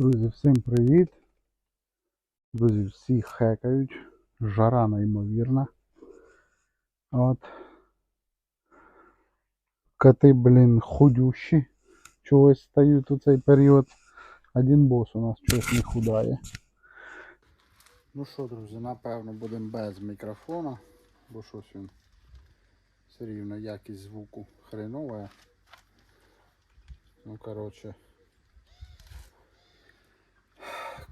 Друзі, всім привіт. Друзі, всі хекають. Жара неймовірна. От. Коти, блін, худющі. Чогось стають у цей період. Один бос у нас чогось не худає. Ну що, друзі, напевно будемо без мікрофона, бо щось він все рівно якість звуку хренова. Ну, коротше.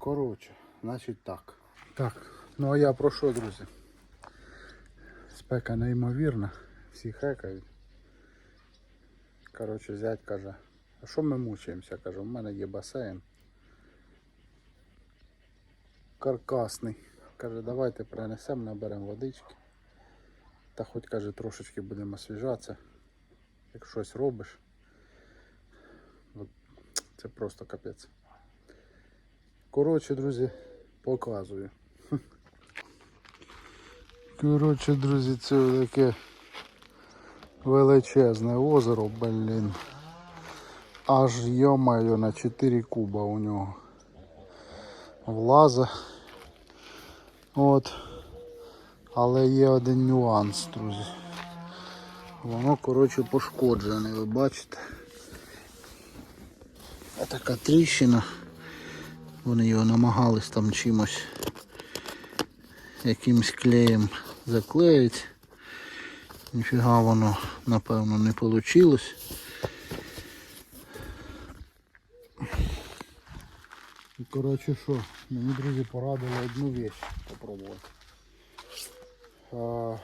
Коротше, значить так. Так, ну а я про що, друзі? Спека неймовірна, всі хекають. Коротше, зять каже, а що ми мучаємося? Каже, у мене є басейн. Каркасний. Каже, давайте принесемо, наберемо водички. Та хоч каже, трошечки будемо освіжатися. Як щось робиш. Це просто капець. Коротше, друзі, показую. Коротше, друзі, це таке величезне озеро, блін. Аж йомаю на 4 куба у нього. Влаза. От. Але є один нюанс, друзі. Воно, коротше, пошкоджене, ви бачите. Така тріщина. Вони його намагались там чимось якимсь клеєм заклеїти. Ніфіга воно напевно не вийшло. І коротше що, мені друзі порадили одну вещь попробувати. А,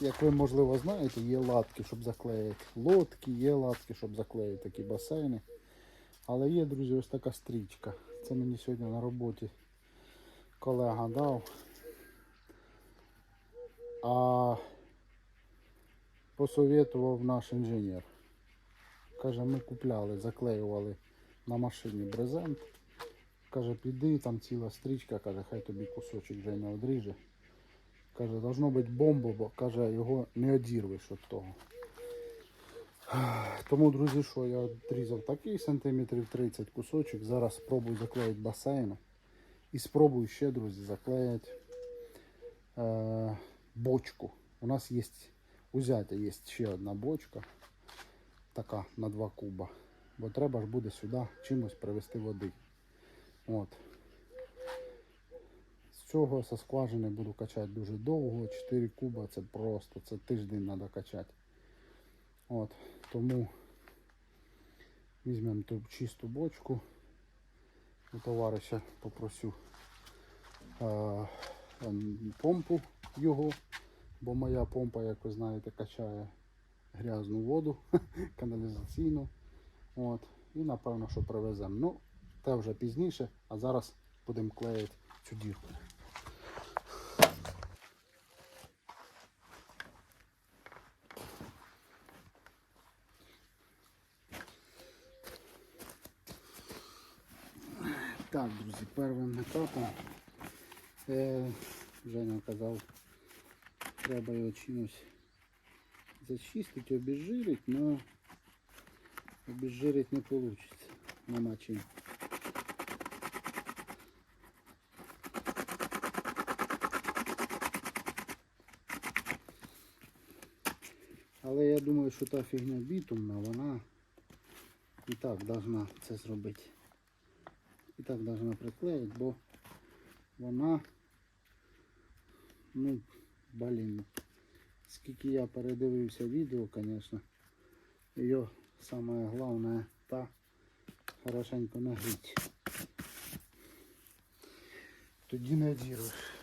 як ви можливо знаєте, є латки, щоб заклеїти лодки, є латки, щоб заклеїти такі басейни. Але є, друзі, ось така стрічка. Це мені сьогодні на роботі колега дав. А посоветував наш інженер. Каже, ми купляли, заклеювали на машині брезент. Каже, піди, там ціла стрічка, каже, хай тобі кусочок вже не одріже. Каже, должно бути бомба, бо каже, його не одірвеш від того. Тому, друзі, що я відрізав такий сантиметрів 30 кусочок. Зараз спробую заклеїти басейн. І спробую ще, друзі, заклеїти е, бочку. У нас є у зятя є ще одна бочка. Така на 2 куба. Бо треба ж буде сюди чимось привезти води. От. З цього со скважини буду качати дуже довго. 4 куба це просто, це тиждень треба качати. От, тому візьмемо ту чисту бочку. У товариша попросю а, помпу його, бо моя помпа, як ви знаєте, качає грязну воду, каналізаційну. От, і напевно, що привеземо. Ну, те вже пізніше, а зараз будемо клеїти цю дірку. Так, друзі, першим етапом е, Женя казав, треба його чимось зачистити, обезжирити, але обезжирити не вийде. Нема. Але я думаю, що та фігня бітумна, вона і так должна це зробити. І так повинна приклеїти, бо вона, ну, блін, скільки я передивився відео, звісно, її саме головне та хорошенько нагріть. Тоді не діруєш.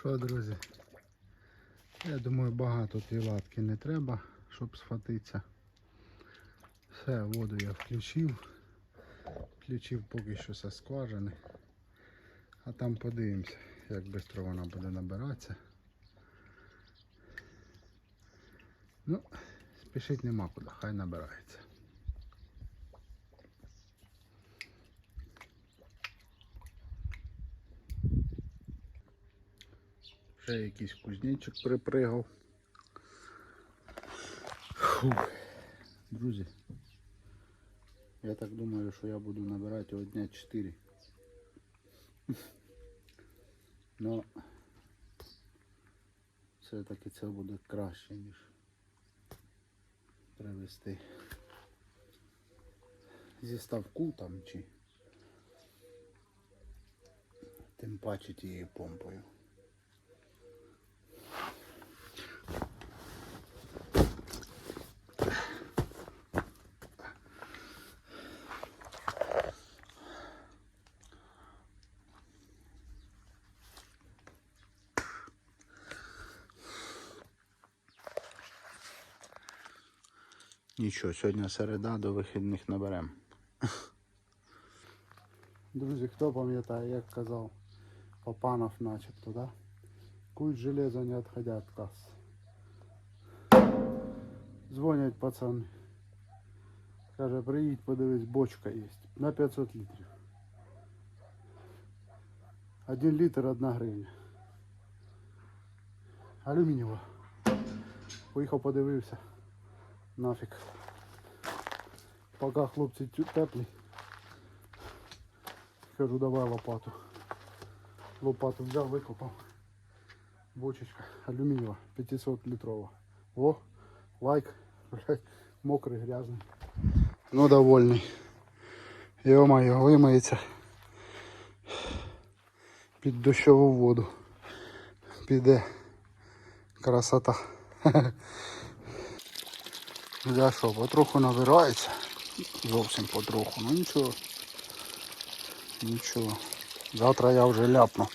Що, друзі? Я думаю, багато тієї латки не треба, щоб схватитися. Все, воду я включив. Включив поки що со скважини. А там подивимося, як швидко вона буде набиратися. Ну, спішити нема куди, хай набирається. Ще якийсь кузнечик припригав. Фух. Друзі, я так думаю, що я буду набирати його дня 4. Но все-таки це буде краще, ніж привезти зі ставку там чи тим паче тією помпою. Нічого, сьогодні середа, до вихідних наберемо. Друзі, хто пам'ятає, як казав Папанов начебто, да? Куй железо не відходя від кас. Дзвонять пацани. Каже, приїдь, подивись, бочка є. На 500 літрів. Один літр, одна гривня. Алюмінієва. Поїхав, подивився. Нафіг. Поки хлопці теплі. Кажу, давай лопату. Лопату взяв, викопав. Бочечка алюмінієва, 500 літрова. О, лайк. Блядь, мокрий, грязний. Ну довольний. Йо-моє, вимиється під дощову воду. Піде красота. Я що, потроху набирається. Зовсім потроху. Ну нічого. Нічого. Завтра я вже ляпну.